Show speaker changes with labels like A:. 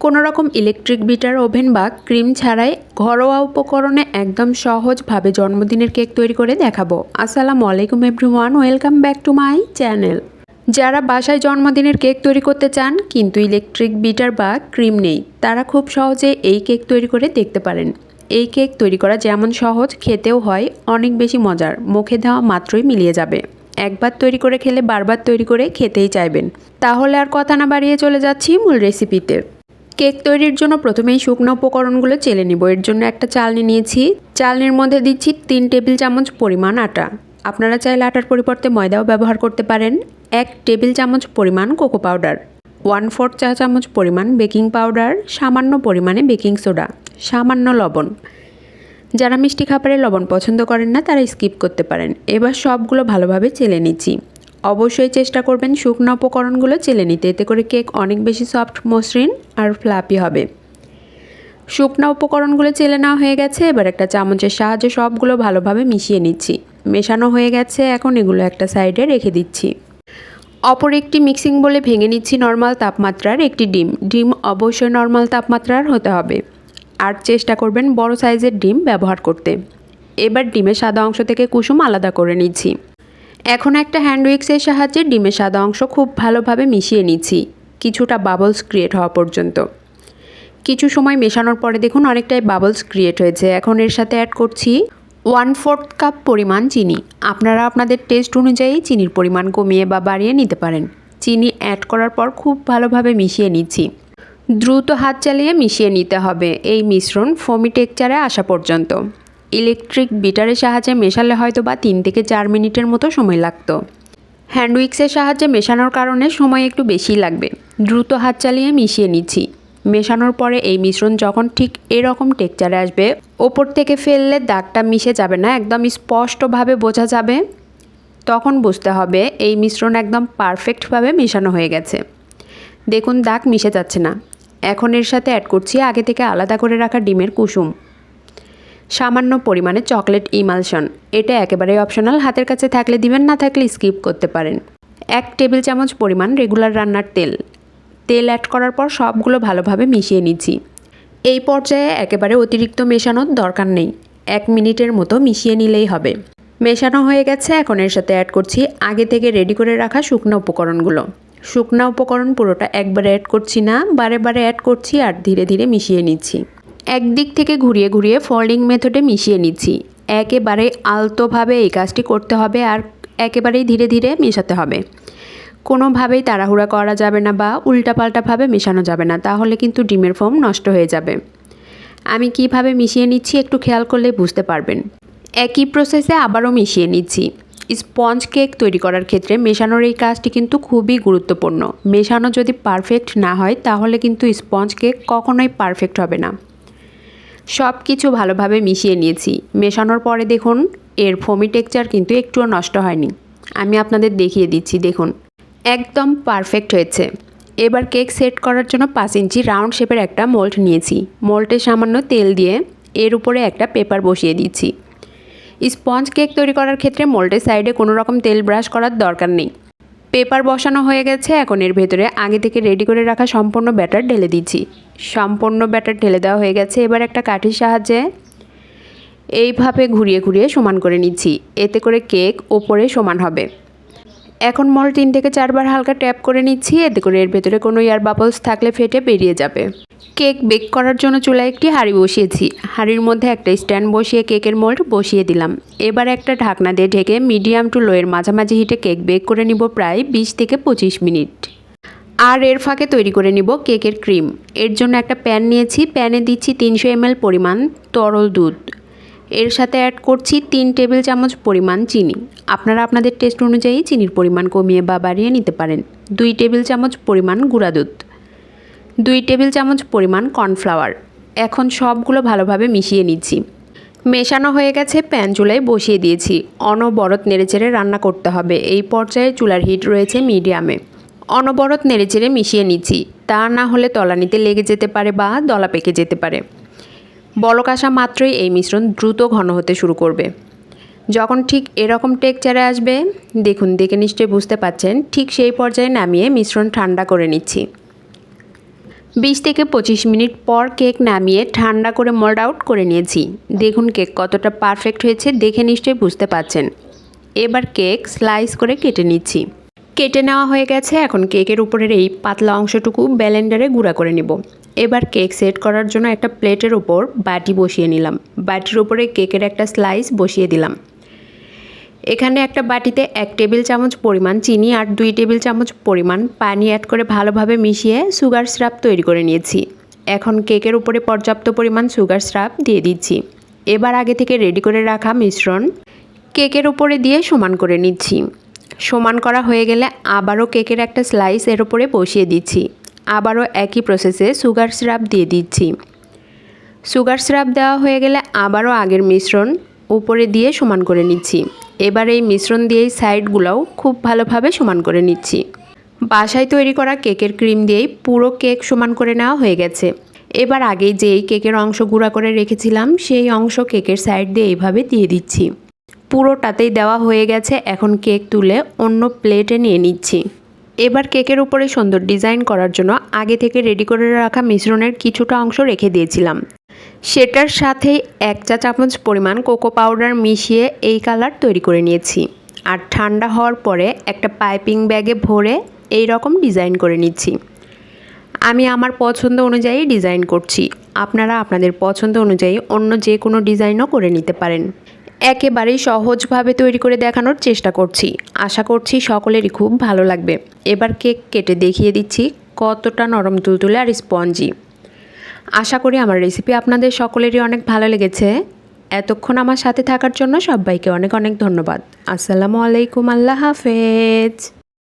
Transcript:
A: কোনো রকম electric beater oven বা ক্রিম ছাড়াই ঘরোয়া উপকরণে একদম সহজভাবে জন্মদিনের কেক তৈরি করে দেখাবো। আসসালামু আলাইকুম everyone welcome back to my channel যারা বাসায় জন্মদিনের কেক তৈরি করতে চান, কিন্তু ইলেকট্রিক বিটার বা ক্রিম নেই, তারা খুব সহজে এই কেক তৈরি করে দেখতে পারেন। এই কেক তৈরি করা যেমন সহজ, খেতেও হয়, অনেক বেশি মজার, মুখে দেওয়া মাত্রই মিলিয়ে যাবে। একবার তৈরি করে খেলে বারবার তৈরি করে খেতেই চাইবেন। তাহলে আর কথা না বাড়িয়ে চলে যাচ্ছি মূল রেসিপিতে কেক তৈরির জন্য প্রথমেই শুকনো উপকরণগুলো চেলে নিব। এর জন্য একটা চালনি নিয়েছি। চালনির মধ্যে দিচ্ছি তিন টেবিল চামচ পরিমাণ আটা। আপনারা চাইলে আটার পরিবর্তে ময়দাও ব্যবহার করতে পারেন। এক টেবিল চামচ পরিমাণ কোকো পাউডার। ওয়ান ফোর্থ চা চামচ পরিমাণ বেকিং পাউডার। সামান্য পরিমাণে বেকিং সোডা। সামান্য লবণ। যারা মিষ্টি খাবারে লবণ পছন্দ করেন না, তারা স্কিপ করতে পারেন। এবার সবগুলো ভালোভাবে চেলে নিচ্ছি। অবশ্যই চেষ্টা করবেন শুকনো উপকরণগুলো চেলে নিতে। এতে করে কেক অনেক বেশি সফট, মসৃণ আর ফ্লাপি হবে। শুকনো উপকরণগুলো চেলে নেওয়া হয়ে গেছে। এবার একটা চামচের সাহায্যে সবগুলো ভালোভাবে মিশিয়ে নিচ্ছি। মেশানো হয়ে গেছে। এখন এগুলো একটা সাইডে রেখে দিচ্ছি। অপর একটি মিক্সিং বলে ভেঙে নিচ্ছি নর্মাল তাপমাত্রার একটি ডিম। ডিম অবশ্যই নর্মাল তাপমাত্রার হতে হবে। আর চেষ্টা করবেন বড় সাইজের ডিম ব্যবহার করতে। এবার ডিমের সাদা অংশ থেকে কুসুম আলাদা করে নিচ্ছি। এখন একটা হ্যান্ড উইক্সের সাহায্যে ডিমের সাদা অংশ খুব ভালোভাবে মিশিয়ে নিচ্ছি। কিছুটা বাবলস ক্রিয়েট হওয়া পর্যন্ত। কিছু সময় মেশানোর পরে দেখুন অনেকটাই বাবলস ক্রিয়েট হয়েছে। এখন এর সাথে অ্যাড করছি ওয়ান ফোর্থ কাপ পরিমাণ চিনি। আপনারা আপনাদের টেস্ট অনুযায়ী চিনির পরিমাণ কমিয়ে বা বাড়িয়ে নিতে পারেন। চিনি অ্যাড করার পর খুব ভালোভাবে মিশিয়ে নিচ্ছি। দ্রুত হাত চালিয়ে মিশিয়ে নিতে হবে। এই মিশ্রণ ফমি টেকচারে আসা পর্যন্ত। ইলেকট্রিক বিটারের সাহায্যে মেশালে হয়তো বা তিন থেকে চার মিনিটের মতো সময় লাগতো। হ্যান্ড উইক্সের সাহায্যে মেশানোর কারণে সময় একটু বেশি লাগবে। দ্রুত হাত চালিয়ে মিশিয়ে নিচ্ছি। মেশানোর পরে এই মিশ্রণ যখন ঠিক এরকম টেকচারে আসবে, ওপর থেকে ফেললে দাগটা মিশে যাবে না, একদম স্পষ্টভাবে বোঝা যাবে। তখন বুঝতে হবে এই মিশ্রণ একদম পারফেক্টভাবে মেশানো হয়ে গেছে। দেখুন, দাগ মিশে যাচ্ছে না। এখন এর সাথে অ্যাড করছি আগে থেকে আলাদা করে রাখা ডিমের কুসুম। সামান্য পরিমাণে চকলেট ইমালশন। এটা একেবারেই অপশনাল, হাতের কাছে থাকলে দিবেন, না থাকলে স্কিপ করতে পারেন। এক টেবিল চামচ পরিমাণ রেগুলার রান্নার তেল। তেল অ্যাড করার পর সবগুলো ভালোভাবে মিশিয়ে নিচ্ছি। এই পর্যায়ে একেবারে অতিরিক্ত মেশানোর দরকার নেই। এক মিনিটের মতো মিশিয়ে নিলেই হবে। মেশানো হয়ে গেছে, এখন এর সাথে অ্যাড করছি আগে থেকে রেডি করে রাখা শুকনো উপকরণগুলো। শুকনো উপকরণ পুরোটা একবারে অ্যাড করছি না, বারে বারে অ্যাড করছি আর ধীরে ধীরে মিশিয়ে নিচ্ছি। একদিক থেকে ঘুরিয়ে ঘুরিয়ে ফোল্ডিং মেথডে মিশিয়ে নিচ্ছি। একেবারে আলতোভাবে এই কাজটি করতে হবে আর একেবারেই ধীরে ধীরে মেশাতে হবে। কোনোভাবেই তাড়াহুড়া করা যাবে না বা উল্টাপাল্টাভাবে মেশানো যাবে না, তাহলে কিন্তু ডিমের ফোম নষ্ট হয়ে যাবে। আমি কীভাবে মিশিয়ে নিচ্ছি একটু খেয়াল করলে বুঝতে পারবেন। একই প্রসেসে আবারও মিশিয়ে নিচ্ছি। স্পঞ্জ কেক তৈরি করার ক্ষেত্রে মেশানোর এই কাজটি কিন্তু খুবই গুরুত্বপূর্ণ। মেশানো যদি পারফেক্ট না হয়, তাহলে কিন্তু স্পঞ্জ কেক কখনোই পারফেক্ট হবে না। সব কিছু ভালোভাবে মিশিয়ে নিয়েছি। মেশানোর পরে দেখুন, এর ফোমি টেক্সচার কিন্তু একটুও নষ্ট হয়নি। আমি আপনাদের দেখিয়ে দিচ্ছি, দেখুন। একদম পারফেক্ট হয়েছে। এবার কেক সেট করার জন্য পাঁচ ইঞ্চি রাউন্ড শেপের একটা মোল্ড নিয়েছি। মোল্ডে সামান্য তেল দিয়ে এর উপরে একটা পেপার বসিয়ে দিচ্ছি। স্পঞ্জ কেক তৈরি করার ক্ষেত্রে মোল্ডের সাইডে কোনো রকম তেল ব্রাশ করার দরকার নেই। পেপার বসানো হয়ে গেছে, এখন এর ভেতরে আগে থেকে রেডি করে রাখা সম্পূর্ণ ব্যাটার ঢেলে দিচ্ছি। সম্পূর্ণ ব্যাটার ঢেলে দেওয়া হয়ে গেছে, এবার একটা কাঠির সাহায্যে এইভাবে ঘুরিয়ে ঘুরিয়ে সমান করে নিচ্ছি। এতে করে কেক ওপরে সমান হবে। এখন মল তিন থেকে চারবার হালকা ট্যাপ করে নিচ্ছি, এতে করে এর ভেতরে কোনো এয়ার বাবলস থাকলে ফেটে বেরিয়ে যাবে। কেক বেক করার জন্য চুলায় একটি হাঁড়ি বসিয়েছি। হাঁড়ির মধ্যে একটা স্ট্যান্ড বসিয়ে কেকের মোল্ড বসিয়ে দিলাম। এবার একটা ঢাকনা দিয়ে ঢেকে মিডিয়াম টু লোয়ের মাঝামাঝি হিটে কেক বেক করে নিব প্রায় বিশ থেকে পঁচিশ মিনিট। আর এর ফাঁকে তৈরি করে নিব কেকের ক্রিম এর জন্য একটা প্যান নিয়েছি। প্যানে দিচ্ছি তিনশো এমএল পরিমাণ তরল দুধ। এর সাথে অ্যাড করছি তিন টেবিল চামচ পরিমাণ চিনি। আপনারা আপনাদের টেস্ট অনুযায়ী চিনির পরিমাণ কমিয়ে বা বাড়িয়ে নিতে পারেন। দুই টেবিল চামচ পরিমাণ গুঁড়া দুধ। দুই টেবিল চামচ পরিমাণ কর্নফ্লাওয়ার এখন সবগুলো ভালোভাবে মিশিয়ে নিচ্ছি। মেশানো হয়ে গেছে প্যান চুলায় বসিয়ে দিয়েছি। অনবরত নেড়েচেড়ে রান্না করতে হবে। এই পর্যায়ে চুলার হিট রয়েছে মিডিয়ামে অনবরত নেড়েচেড়ে মিশিয়ে নিচ্ছি। তা না হলে তলানিতে লেগে যেতে পারে বা দলা পেকে যেতে পারে। বলক আসা মাত্রই এই মিশ্রণ দ্রুত ঘন হতে শুরু করবে। যখন ঠিক এরকম টেকচারে আসবে, দেখুন, দেখে নিশ্চয়ই বুঝতে পাচ্ছেন, ঠিক সেই পর্যায়ে নামিয়ে মিশ্রণ ঠান্ডা করে নিচ্ছি। বিশ থেকে পঁচিশ মিনিট পর কেক নামিয়ে ঠান্ডা করে মোল্ড আউট করে নিয়েছি। দেখুন কেক কতটা পারফেক্ট হয়েছে, দেখে নিশ্চয়ই বুঝতে পারছেন এবার কেক স্লাইস করে কেটে নিচ্ছি। কেটে নেওয়া হয়ে গেছে। এখন কেকের উপরের এই পাতলা অংশটুকু ব্যালেন্ডারে গুঁড়া করে নিব। এবার কেক সেট করার জন্য একটা প্লেটের ওপর বাটি বসিয়ে নিলাম। বাটির উপরে কেকের একটা স্লাইস বসিয়ে দিলাম। এখানে একটা বাটিতে এক টেবিল চামচ পরিমাণ চিনি আর দুই টেবিল চামচ পরিমাণ পানি অ্যাড করে ভালোভাবে মিশিয়ে সুগার স্রাপ তৈরি করে নিয়েছি। এখন কেকের উপরে পর্যাপ্ত পরিমাণ সুগার স্রাপ দিয়ে দিচ্ছি। এবার আগে থেকে রেডি করে রাখা মিশ্রণ কেকের উপরে দিয়ে সমান করে নিচ্ছি। সমান করা হয়ে গেলে আবারও কেকের একটা স্লাইস এর উপরে বসিয়ে দিচ্ছি। আবারও একই প্রসেসে সুগার সিরাপ দিয়ে দিচ্ছি। সুগার সিরাপ দেওয়া হয়ে গেলে আবারও আগের মিশ্রণ উপরে দিয়ে সমান করে নিচ্ছি। এবার এই মিশ্রণ দিয়েই সাইডগুলোও খুব ভালোভাবে সমান করে নিচ্ছি। বাসায় তৈরি করা কেকের ক্রিম দিয়েই পুরো কেক সমান করে নেওয়া হয়ে গেছে। এবার আগেই যেই কেকের অংশ গুঁড়া করে রেখেছিলাম, সেই অংশ কেকের সাইড দিয়ে এইভাবে দিয়ে দিচ্ছি। পুরোটাতেই দেওয়া হয়ে গেছে। এখন কেক তুলে অন্য প্লেটে নিয়ে নিচ্ছি। এবার কেকের উপরে সুন্দর ডিজাইন করার জন্য আগে থেকে রেডি করে রাখা মিশ্রণের কিছুটা অংশ রেখে দিয়েছিলাম। সেটার সাথেই এক চা চামচ পরিমাণ কোকো পাউডার মিশিয়ে এই কালার তৈরি করে নিয়েছি। আর ঠান্ডা হওয়ার পরে একটা পাইপিং ব্যাগে ভরে এই রকম ডিজাইন করে নিচ্ছি। আমি আমার পছন্দ অনুযায়ী ডিজাইন করছি। আপনারা আপনাদের পছন্দ অনুযায়ী অন্য যে কোনো ডিজাইনও করে নিতে পারেন। একেবারেই সহজভাবে তৈরি করে দেখানোর চেষ্টা করছি। আশা করছি সকলেরই খুব ভালো লাগবে। এবার কেক কেটে দেখিয়ে দিচ্ছি কতটা নরম তুলতুলে আর স্পঞ্জি। আশা করি আমার রেসিপি আপনাদের সকলেরই অনেক ভালো লেগেছে। এতক্ষণ আমার সাথে থাকার জন্য সবাইকে অনেক অনেক ধন্যবাদ। আসসালামু আলাইকুম, আল্লাহ হাফেজ।